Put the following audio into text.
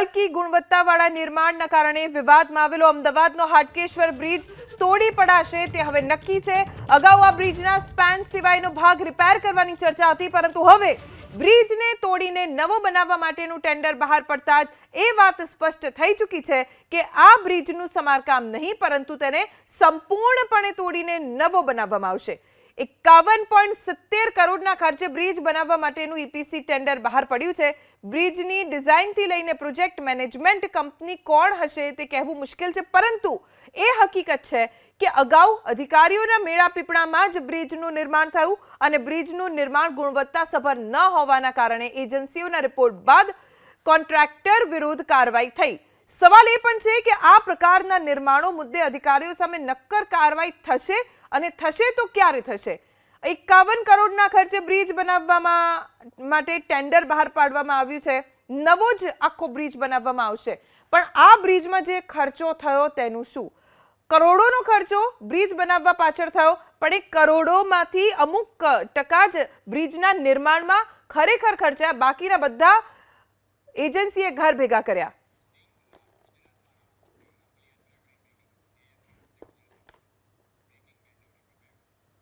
હલકી ગુણવત્તાવાળા નિર્માણના કારણે વિવાદમાં આવેલો અમદાવાદનો હાટકેશ્વર બ્રિજ તોડી પડાશે તે હવે નક્કી છે. અગાઉ આ બ્રિજના સ્પેન સિવાયનો ભાગ રિપેર કરવાની ચર્ચા હતી, પરંતુ હવે બ્રિજને તોડીને નવો બનાવવા માટેનું ટેન્ડર બહાર પડતા જ એ વાત સ્પષ્ટ થઈ ચૂકી છે કે આ બ્રિજનું સમારકામ નહીં, પરંતુ તેને સંપૂર્ણપણે તોડીને નવો બનાવવામાં આવશે. એકાવન પોઈન્ટ સિત્તેર કરોડના ખર્ચે બ્રિજ બનાવવા માટેનું ઈપીસી ટેન્ડર બહાર પડ્યું છે. બ્રિજની ડિઝાઇનથી લઈને પ્રોજેક્ટ મેનેજમેન્ટ કંપની કોણ હશે તે કહેવું મુશ્કેલ છે, પરંતુ એ હકીકત છે કે અગાઉ અધિકારીઓના મેળા પીપળામાં જ બ્રિજનું નિર્માણ થયું અને બ્રિજનું નિર્માણ ગુણવત્તાસભર ન હોવાના કારણે એજન્સીઓના રિપોર્ટ બાદ કોન્ટ્રાક્ટર વિરુદ્ધ કાર્યવાહી થઈ. સવાલ એ પણ છે કે આ પ્રકારના નિર્માણો મુદ્દે અધિકારીઓ સામે નક્કર કાર્યવાહી થશે અને થશે તો ક્યારે થશે? એકાવન કરોડના ખર્ચે બ્રિજ બનાવવામાં માટે ટેન્ડર બહાર પાડવામાં આવ્યું છે. નવો જ આખો બ્રિજ બનાવવામાં આવશે. પણ આ બ્રિજમાં જે ખર્ચો થયો તેનું શું? કરોડોનો ખર્ચો બ્રિજ બનાવવા પાછળ થયો, પણ એ કરોડોમાંથી અમુક ટકા જ બ્રિજના નિર્માણમાં ખરેખર ખર્ચ્યા બાકીના બધા એજન્સીએ ઘર ભેગા કર્યા.